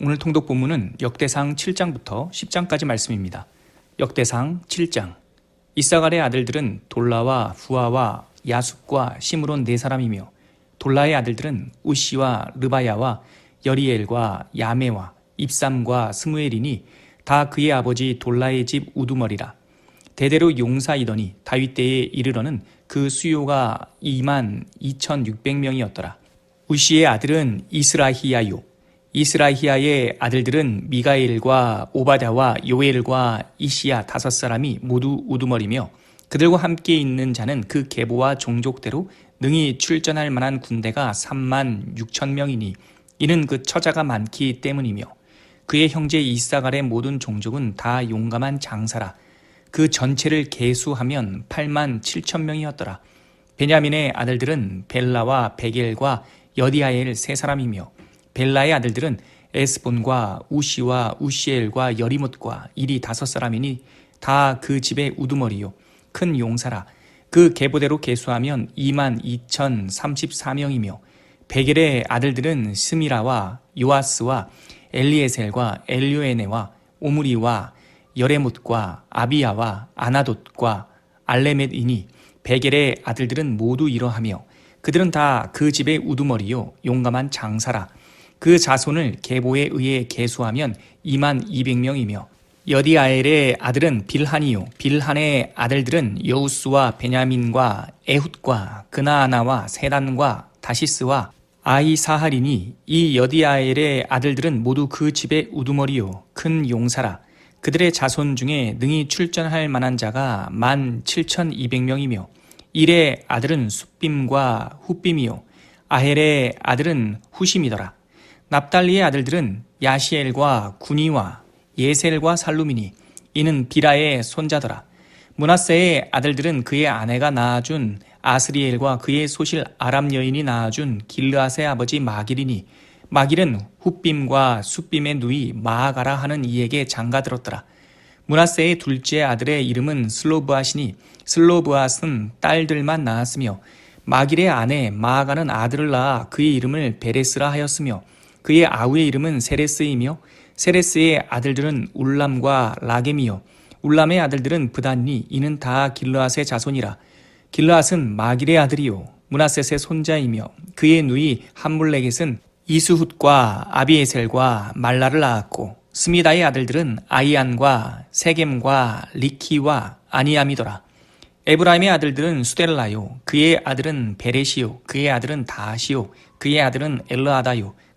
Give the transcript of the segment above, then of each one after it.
오늘 통독 본문은 역대상 7장부터 10장까지 말씀입니다. 역대상 7장 이사갈의 아들들은 돌라와 후아와 야숫과 시므론 네 사람이며 돌라의 아들들은 우시와 르바야와 여리엘과 야메와 입삼과 스무엘이니 다 그의 아버지 돌라의 집 우두머리라 대대로 용사이더니 다윗 때에 이르러는 그 수요가 2만 2,600명이었더라. 우시의 아들은 이스라히야요. 이스라히야의 아들들은 미가엘과 오바다와 요엘과 이시야 다섯 사람이 모두 우두머리며 그들과 함께 있는 자는 그 계보와 종족대로 능히 출전할 만한 군대가 3만 6천 명이니 이는 그 처자가 많기 때문이며 그의 형제 이사갈의 모든 종족은 다 용감한 장사라. 그 전체를 계수하면 8만 7천 명이었더라. 베냐민의 아들들은 벨라와 베겔과 여디아엘 세 사람이며 벨라의 아들들은 에스본과 우시와 우시엘과 여리못과 이리 다섯 사람이니 다 그 집의 우두머리요. 큰 용사라. 그 계보대로 계수하면 2만 2천 34명이며 베겔의 아들들은 스미라와 요아스와 엘리에셀과 엘료에네와 오므리와 여레못과 아비야와 아나돗과 알레멧이니 베겔의 아들들은 모두 이러하며 그들은 다 그 집의 우두머리요. 용감한 장사라 그 자손을 계보에 의해 계수하면 2만 200명이며 여디아엘의 아들은 빌한이요. 빌한의 아들들은 여우스와 베냐민과 에훗과 그나아나와 세단과 다시스와 아이사할이니 이 여디아엘의 아들들은 모두 그 집의 우두머리요. 큰 용사라. 그들의 자손 중에 능히 출전할 만한 자가 만 7,200명이며 일의 아들은 숫빔과 훗빔이요. 아헬의 아들은 후심이더라 납달리의 아들들은 야시엘과 구니와 예셀과 살루미니 이는 비라의 손자더라 문하세의 아들들은 그의 아내가 낳아준 아스리엘과 그의 소실 아람 여인이 낳아준 길르앗의 아버지 마길이니 마길은 훗빔과 숫빔의 누이 마아가라 하는 이에게 장가들었더라. 문하세의 둘째 아들의 이름은 슬로브앗이니 슬로브앗은 딸들만 낳았으며 마길의 아내 마아가는 아들을 낳아 그의 이름을 베레스라 하였으며 그의 아우의 이름은 세레스이며 세레스의 아들들은 울람과 라겜이요. 울람의 아들들은 브단니 이는 다 길르앗의 자손이라. 길르앗은 마길의 아들이요. 문하셋의 손자이며 그의 누이 함물레겟은 이수훗과 아비에셀과 말라를 낳았고 스미다의 아들들은 아이안과 세겜과 리키와 아니암이더라. 에브라임의 아들들은 수델라요. 그의 아들은 베레시요. 그의 아들은 다하시요. 그의 아들은 엘르아다요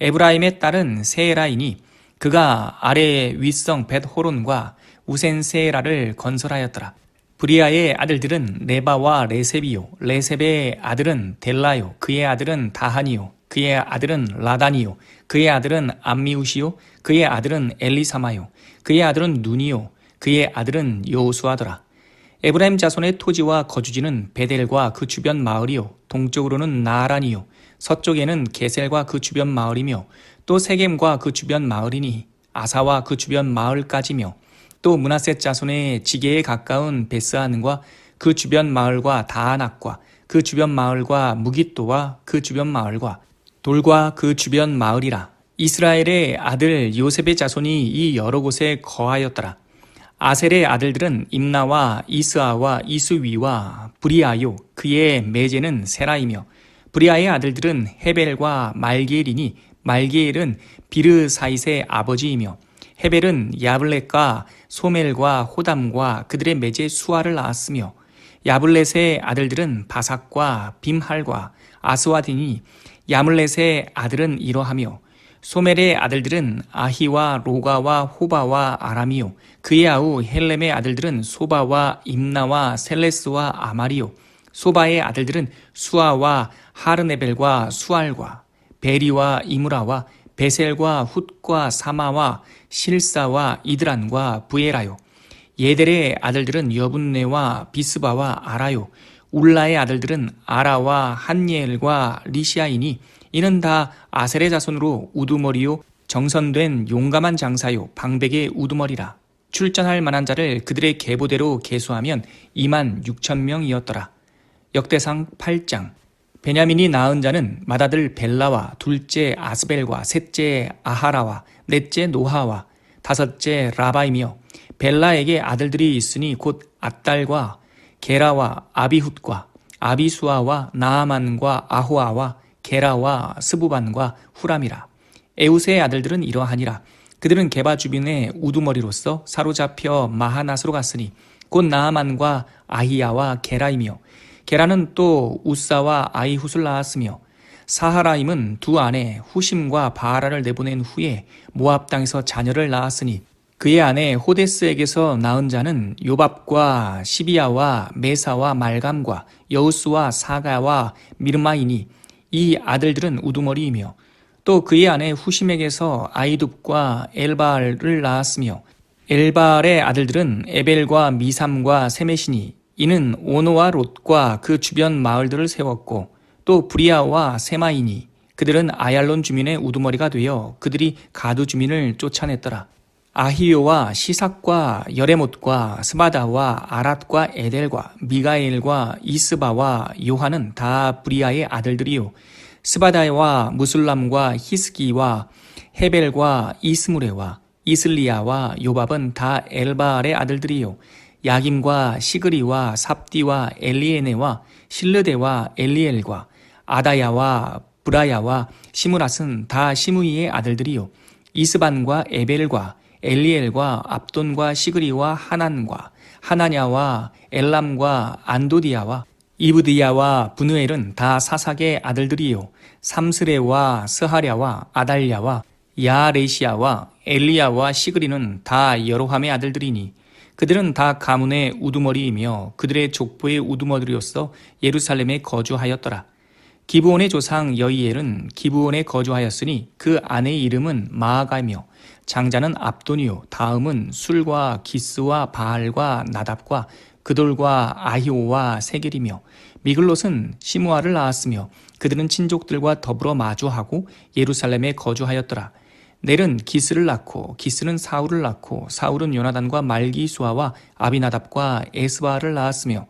에브라임의 딸은 세에라이니 그가 아래의 윗성 벳호론과 우센 세에라를 건설하였더라. 브리아의 아들들은 네바와 레셉이요. 레셉의 아들은 델라요. 그의 아들은 다하니요. 그의 아들은 라다니요. 그의 아들은 암미우시요. 그의 아들은 엘리사마요. 그의 아들은 누니요. 그의 아들은 여호수아더라. 에브라임 자손의 토지와 거주지는 베델과 그 주변 마을이요. 동쪽으로는 나란이요 서쪽에는 게셀과 그 주변 마을이며 또 세겜과 그 주변 마을이니 아사와 그 주변 마을까지며 또 문하셋 자손의 지게에 가까운 베스안과 그 주변 마을과 다아낙과 그 주변 마을과 무기또와 그 주변 마을과 돌과 그 주변 마을이라 이스라엘의 아들 요셉의 자손이 이 여러 곳에 거하였더라. 아셀의 아들들은 임나와 이스아와 이수위와 브리아요 그의 매제는 세라이며 브리아의 아들들은 헤벨과 말게엘이니 말게엘은 비르사이스의 아버지이며 헤벨은 야블렛과 소멜과 호담과 그들의 매제 수아를 낳았으며 야블렛의 아들들은 바삭과 빔할과 아스와디니 야물렛의 아들은 이러하며 소멜의 아들들은 아히와 로가와 호바와 아람이요 그의 아우 헬렘의 아들들은 소바와 임나와 셀레스와 아마리요 소바의 아들들은 수아와 하르네벨과 수알과 베리와 이무라와 베셀과 훗과 사마와 실사와 이드란과 부에라요. 예델의 아들들은 여분네와 비스바와 아라요. 울라의 아들들은 아라와 한예엘과 리시아이니 이는 다 아셀의 자손으로 우두머리요 정선된 용감한 장사요 방백의 우두머리라. 출전할 만한 자를 그들의 계보대로 계수하면 2만 6천 명이었더라. 역대상 8장 베냐민이 낳은 자는 맏아들 벨라와 둘째 아스벨과 셋째 아하라와 넷째 노하와 다섯째 라바이며 벨라에게 아들들이 있으니 곧 앗달과 게라와 아비훗과 아비수아와 나아만과 아호아와 게라와 스부반과 후람이라. 에우스의 아들들은 이러하니라. 그들은 게바 주변의 우두머리로서 사로잡혀 마하낫으로 갔으니 곧 나아만과 아히야와 게라이며 게라는 또 우사와 아이훗을 낳았으며 사하라임은 두 아내 후심과 바하라를 내보낸 후에 모압 땅에서 자녀를 낳았으니 그의 아내 호데스에게서 낳은 자는 요밥과 시비야와 메사와 말감과 여우스와 사가와 미르마이니 이 아들들은 우두머리이며 또 그의 아내 후심에게서 아이둡과 엘바알을 낳았으며 엘바알의 아들들은 에벨과 미삼과 세메시니 이는 오노와 롯과 그 주변 마을들을 세웠고 또 브리아와 세마이니 그들은 아얄론 주민의 우두머리가 되어 그들이 가두 주민을 쫓아냈더라. 아히요와 시삭과 여레못과 스바다와 아랏과 에델과 미가엘과 이스바와 요한은 다 브리아의 아들들이요 스바다와 무술람과 히스기와 헤벨과 이스무레와 이슬리아와 요밥은 다 엘바알의 아들들이요 야김과 시그리와 삽디와 엘리에네와 실르데와 엘리엘과 아다야와 브라야와 시무랏은 다 시무이의 아들들이요. 이스반과 에벨과 엘리엘과 압돈과 시그리와 하난과 하나냐와 엘람과 안도디아와 이브디야와 분우엘은 다 사삭의 아들들이요. 삼스레와 스하랴와 아달랴와 야레시아와 엘리야와 시그리는 다 여로함의 아들들이니 그들은 다 가문의 우두머리이며 그들의 족보의 우두머리로서 예루살렘에 거주하였더라. 기브온의 조상 여이엘은 기브온에 거주하였으니 그 아내의 이름은 마아가이며 장자는 압돈이요 다음은 술과 기스와 바알과 나답과 그돌과 아히오와 세겔이며 미글롯은 시무아를 낳았으며 그들은 친족들과 더불어 마주하고 예루살렘에 거주하였더라. 넬은 기스를 낳고 기스는 사울을 낳고 사울은 요나단과 말기수아와 아비나답과 에스바를 낳았으며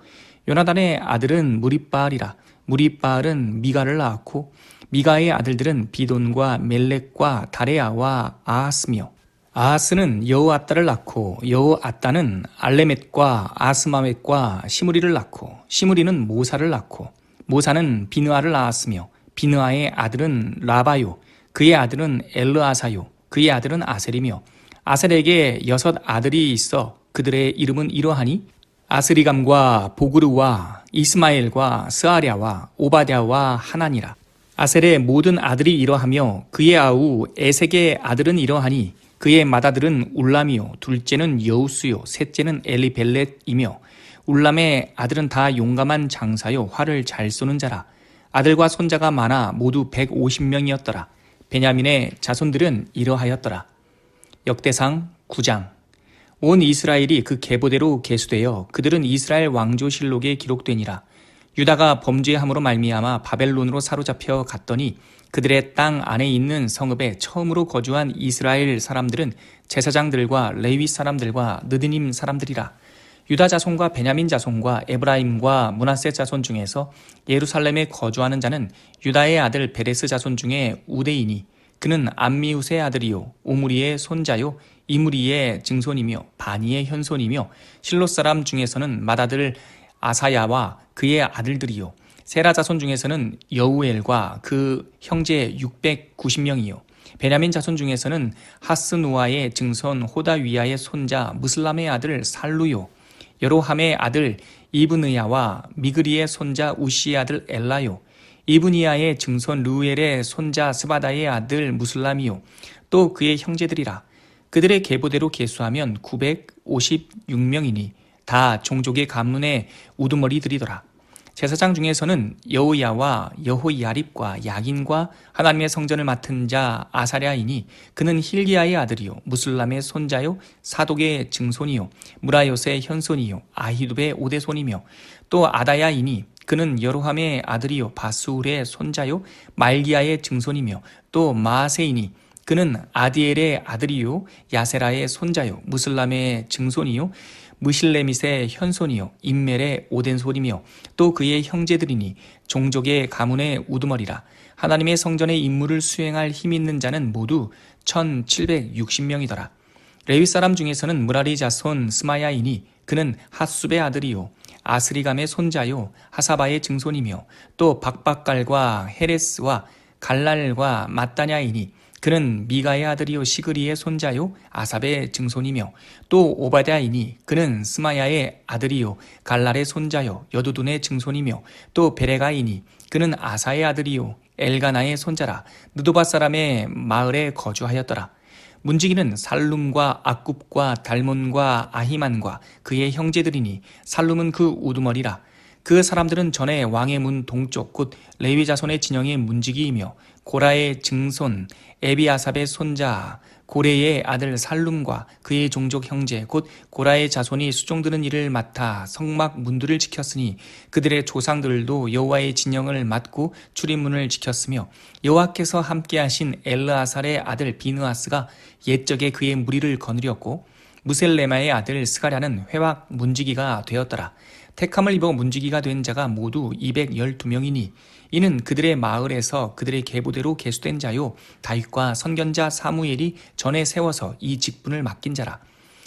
요나단의 아들은 무리바알이라 무리바알은 미가를 낳았고 미가의 아들들은 비돈과 멜렉과 다레아와 아하스며 아하스는 여우아따를 낳고 여우아따는 알레멧과 아스마멧과 시무리를 낳고 시무리는 모사를 낳고 모사는 비느아를 낳았으며 비느아의 아들은 라바요 그의 아들은 엘르아사요 그의 아들은 아셀이며 아셀에게 여섯 아들이 있어 그들의 이름은 이러하니 아스리감과 보그르와 이스마엘과 스아랴와 오바댜와 하나니라. 아셀의 모든 아들이 이러하며 그의 아우 에색의 아들은 이러하니 그의 맏아들은 울람이요 둘째는 여우스요 셋째는 엘리벨렛이며 울람의 아들은 다 용감한 장사요 활을 잘 쏘는 자라. 아들과 손자가 많아 모두 150명이었더라 베냐민의 자손들은 이러하였더라. 역대상 9장. 온 이스라엘이 그 계보대로 계수되어 그들은 이스라엘 왕조실록에 기록되니라. 유다가 범죄함으로 말미암아 바벨론으로 사로잡혀 갔더니 그들의 땅 안에 있는 성읍에 처음으로 거주한 이스라엘 사람들은 제사장들과 레위 사람들과 느드님 사람들이라 유다 자손과 베냐민 자손과 에브라임과 문하세 자손 중에서 예루살렘에 거주하는 자는 유다의 아들 베레스 자손 중에 우데이니 그는 암미우스의 아들이요 오므리의 손자요 이무리의 증손이며 바니의 현손이며 실로 사람 중에서는 맏아들 아사야와 그의 아들들이요 세라 자손 중에서는 여우엘과 그 형제 690명이요 베냐민 자손 중에서는 하스누아의 증손 호다위아의 손자 무슬람의 아들 살루요 여로함의 아들 이브느야와 미그리의 손자 우시의 아들 엘라요. 이브니아의 증손 루엘의 손자 스바다의 아들 무슬람이요. 또 그의 형제들이라. 그들의 계보대로 계수하면 956명이니 다 종족의 가문의 우두머리들이더라 제사장 중에서는 여호야와 여호야립과 야긴과 하나님의 성전을 맡은 자 아사랴이니 그는 힐기야의 아들이요 무슬람의 손자요 사독의 증손이요 무라요스의 현손이요 아히두베의 오대손이며 또 아다야이니 그는 여로함의 아들이요 바수울의 손자요 말기야의 증손이며 또 마세이니 그는 아디엘의 아들이요 야세라의 손자요 무슬람의 증손이요 무실레밋의 현손이요 인멜의 오덴손이며 또 그의 형제들이니 종족의 가문의 우두머리라. 하나님의 성전의 임무를 수행할 힘 있는 자는 모두 1760명이더라. 레위 사람 중에서는 무라리 자손 스마야이니 그는 핫숲의 아들이요 아스리감의 손자요 하사바의 증손이며 또 박박갈과 헤레스와 갈랄과 마따냐이니 그는 미가의 아들이요 시그리의 손자요 아삽의 증손이며 또 오바댜이니 그는 스마야의 아들이요 갈랄의 손자요 여두둔의 증손이며 또 베레가이니 그는 아사의 아들이요 엘가나의 손자라 느도바 사람의 마을에 거주하였더라. 문지기는 살룸과 악굽과 달몬과 아히만과 그의 형제들이니 살룸은 그 우두머리라 그 사람들은 전에 왕의 문 동쪽 곧 레위 자손의 진영의 문지기이며 고라의 증손 에비아삽의 손자 고레의 아들 살룸과 그의 종족 형제 곧 고라의 자손이 수종드는 일을 맡아 성막 문들을 지켰으니 그들의 조상들도 여호와의 진영을 맡고 출입문을 지켰으며 여호와께서 함께하신 엘르아살의 아들 비느아스가 옛적에 그의 무리를 거느렸고 무셀레마의 아들 스가랴는 회막 문지기가 되었더라. 택함을 입어 문지기가 된 자가 모두 212명이니 이는 그들의 마을에서 그들의 계보대로 계수된 자요 다윗과 선견자 사무엘이 전에 세워서 이 직분을 맡긴 자라.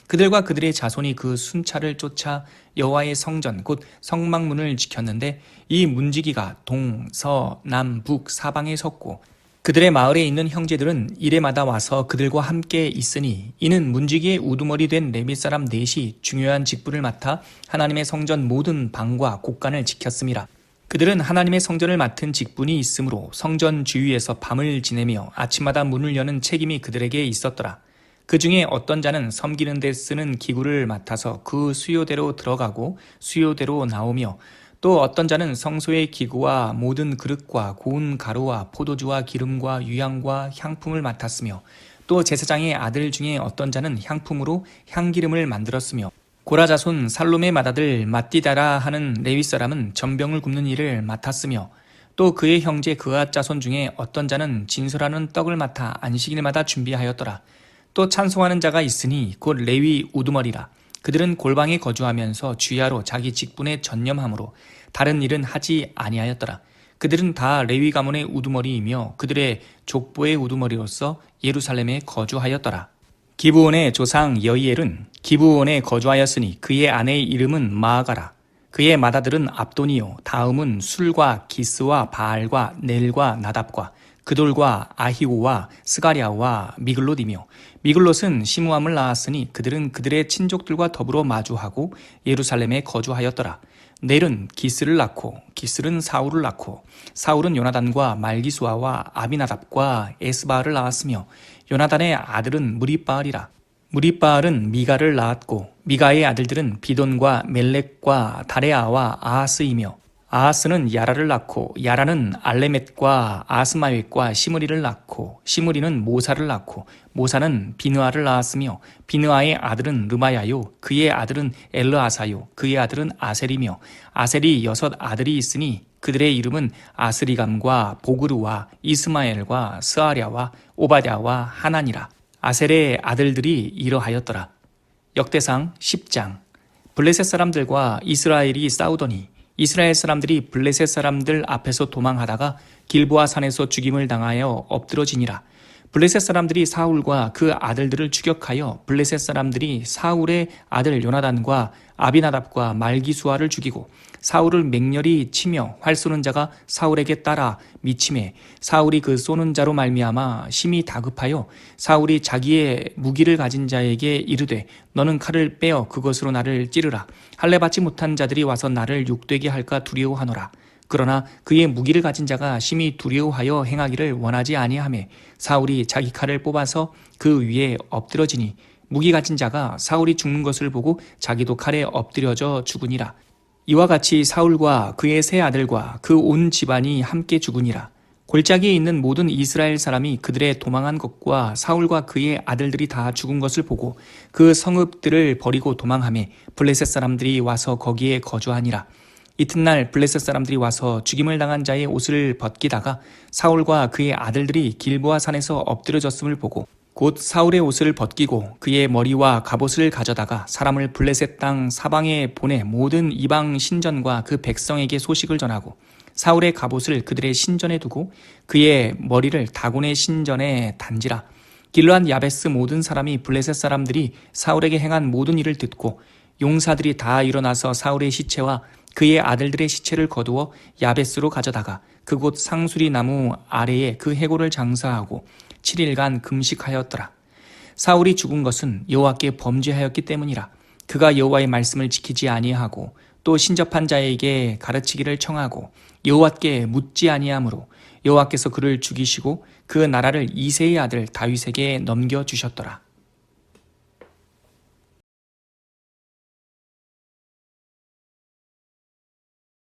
그들과 그들의 자손이 그 순찰을 쫓아 여호와의 성전 곧 성막문을 지켰는데 이 문지기가 동, 서, 남, 북 사방에 섰고 그들의 마을에 있는 형제들은 이래마다 와서 그들과 함께 있으니 이는 문지기의 우두머리 된 레미 사람 넷이 중요한 직분을 맡아 하나님의 성전 모든 방과 곳간을 지켰음이라. 그들은 하나님의 성전을 맡은 직분이 있으므로 성전 주위에서 밤을 지내며 아침마다 문을 여는 책임이 그들에게 있었더라. 그 중에 어떤 자는 섬기는 데 쓰는 기구를 맡아서 그 수요대로 들어가고 수요대로 나오며 또 어떤 자는 성소의 기구와 모든 그릇과 고운 가루와 포도주와 기름과 유향과 향품을 맡았으며 또 제사장의 아들 중에 어떤 자는 향품으로 향기름을 만들었으며 고라자손 살롬의 맏아들 마띠다라 하는 레위 사람은 전병을 굽는 일을 맡았으며 또 그의 형제 그앗 자손 중에 어떤 자는 진솔하는 떡을 맡아 안식일마다 준비하였더라. 또 찬송하는 자가 있으니 곧 레위 우두머리라. 그들은 골방에 거주하면서 주야로 자기 직분에 전념함으로 다른 일은 하지 아니하였더라. 그들은 다 레위 가문의 우두머리이며 그들의 족보의 우두머리로서 예루살렘에 거주하였더라. 기브온의 조상 여이엘은 기브온에 거주하였으니 그의 아내의 이름은 마아가라. 그의 맏아들은 압돈이요 다음은 술과 기스와 바알과 넬과 나답과 그돌과 아히오와 스가랴와 미글롯이며 미글롯은 시무함을 낳았으니 그들은 그들의 친족들과 더불어 마주하고 예루살렘에 거주하였더라. 넬은 기스를 낳고 기스는 사울을 낳고 사울은 요나단과 말기수아와 아비나답과 에스바를 낳았으며 요나단의 아들은 무리바알이라. 무리바알은 미가를 낳았고 미가의 아들들은 비돈과 멜렉과 다레아와 아하스이며 아하스는 야라를 낳고 야라는 알레멧과 아스마웻과 시므리를 낳고 시므리는 모사를 낳고 모사는 비느아를 낳았으며 비느아의 아들은 르마야요 그의 아들은 엘르아사요 그의 아들은 아셀이며 아셀이 여섯 아들이 있으니 그들의 이름은 아스리감과 보그르와 이스마엘과 스아랴와 오바댜와 하나니라. 아셀의 아들들이 이러하였더라. 역대상 10장. 블레셋 사람들과 이스라엘이 싸우더니 이스라엘 사람들이 블레셋 사람들 앞에서 도망하다가 길보아 산에서 죽임을 당하여 엎드러지니라. 블레셋 사람들이 사울과 그 아들들을 추격하여 블레셋 사람들이 사울의 아들 요나단과 아비나답과 말기수아를 죽이고 사울을 맹렬히 치며 활 쏘는 자가 사울에게 따라 미침해 사울이 그 쏘는 자로 말미암아 심히 다급하여 사울이 자기의 무기를 가진 자에게 이르되 너는 칼을 빼어 그것으로 나를 찌르라 할례 받지 못한 자들이 와서 나를 욕되게 할까 두려워하노라 그러나 그의 무기를 가진 자가 심히 두려워하여 행하기를 원하지 아니하매 사울이 자기 칼을 뽑아서 그 위에 엎드러지니 무기 가진 자가 사울이 죽는 것을 보고 자기도 칼에 엎드려져 죽으니라. 이와 같이 사울과 그의 세 아들과 그 온 집안이 함께 죽으니라. 골짜기에 있는 모든 이스라엘 사람이 그들의 도망한 것과 사울과 그의 아들들이 다 죽은 것을 보고 그 성읍들을 버리고 도망하매 블레셋 사람들이 와서 거기에 거주하니라. 이튿날 블레셋 사람들이 와서 죽임을 당한 자의 옷을 벗기다가 사울과 그의 아들들이 길보아 산에서 엎드려졌음을 보고 곧 사울의 옷을 벗기고 그의 머리와 갑옷을 가져다가 사람을 블레셋 땅 사방에 보내 모든 이방 신전과 그 백성에게 소식을 전하고 사울의 갑옷을 그들의 신전에 두고 그의 머리를 다곤의 신전에 단지라. 길르한 야베스 모든 사람이 블레셋 사람들이 사울에게 행한 모든 일을 듣고 용사들이 다 일어나서 사울의 시체와 그의 아들들의 시체를 거두어 야베스로 가져다가 그곳 상수리 나무 아래에 그 해골을 장사하고 7일간 금식하였더라. 사울이 죽은 것은 여호와께 범죄하였기 때문이라. 그가 여호와의 말씀을 지키지 아니하고 또 신접한 자에게 가르치기를 청하고 여호와께 묻지 아니하므로 여호와께서 그를 죽이시고 그 나라를 이세의 아들 다윗에게 넘겨 주셨더라.